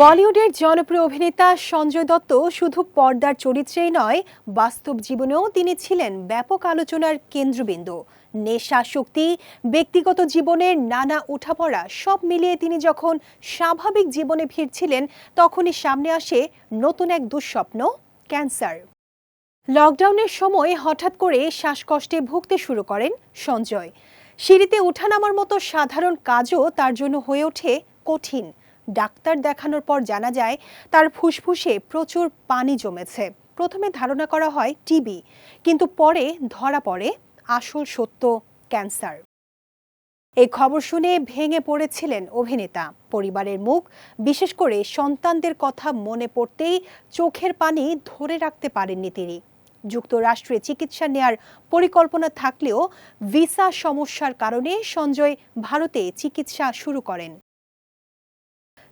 বলিউডের জনপ্রিয় অভিনেতা সঞ্জয় দত্ত শুধু পর্দার চরিত্রেই নয়, বাস্তব জীবনেও তিনি ছিলেন ব্যাপক আলোচনার কেন্দ্রবিন্দু। নেশা শক্তি, ব্যক্তিগত জীবনের নানা উঠাপড়া, সব মিলিয়ে তিনি যখন স্বাভাবিক জীবনে ফিরছিলেন, তখনই সামনে আসে নতুন এক দুঃস্বপ্ন, ক্যান্সার। লকডাউনের সময় হঠাৎ করে শ্বাসকষ্টে ভুগতে শুরু করেন সঞ্জয়। সিঁড়িতে ওঠানামার মতো সাধারণ কাজও তার জন্য হয়ে ওঠে কঠিন। ডাক্তার দেখানোর পর জানা যায়, তার ফুসফুসে প্রচুর পানি জমেছে। প্রথমে ধারণা করা হয় টিবি, কিন্তু পরে ধরা পড়ে আসল সত্য, ক্যান্সার। এই খবর শুনে ভেঙে পড়েছিলেন অভিনেতা। পরিবারের মুখ, বিশেষ করে সন্তানদের কথা মনে পড়তেই চোখের পানি ধরে রাখতে পারেননি তিনি। যুক্তরাষ্ট্রে চিকিৎসা নেয়ার পরিকল্পনা থাকলেও ভিসা সমস্যার কারণে সঞ্জয় ভারতে চিকিৎসা শুরু করেন।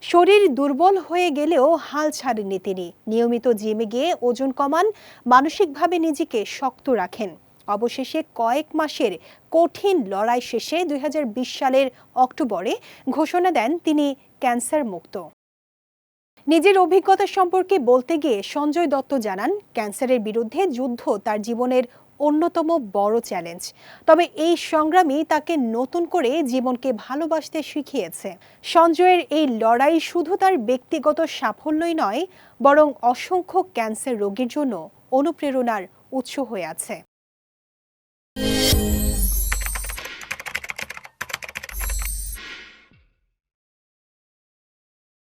শরীর দুর্বল হয়ে গেলেও হাল ছাড়েননি তিনি। নিয়মিত জিমে গিয়ে ওজন কমান, মানসিকভাবে নিজেকে শক্ত রাখেন। অবশেষে কয়েক মাসের কঠিন লড়াই শেষে দুই হাজার বিশ সালের অক্টোবরে ঘোষণা দেন তিনি ক্যান্সার মুক্ত নিজের অভিজ্ঞতা সম্পর্কে বলতে গিয়ে সঞ্জয় দত্ত জানান, ক্যান্সারের বিরুদ্ধে যুদ্ধ তার জীবনের অন্যতম বড় চ্যালেঞ্জ। তবে এই সংগ্রামই তাকে নতুন করে জীবনকে ভালোবাসতে শিখিয়েছে। সঞ্জয়ের এই লড়াই শুধু তার ব্যক্তিগত সাফল্যই নয়, বরং অসংখ্য ক্যান্সার রোগীর জন্য অনুপ্রেরণার উৎস হয়ে আছে।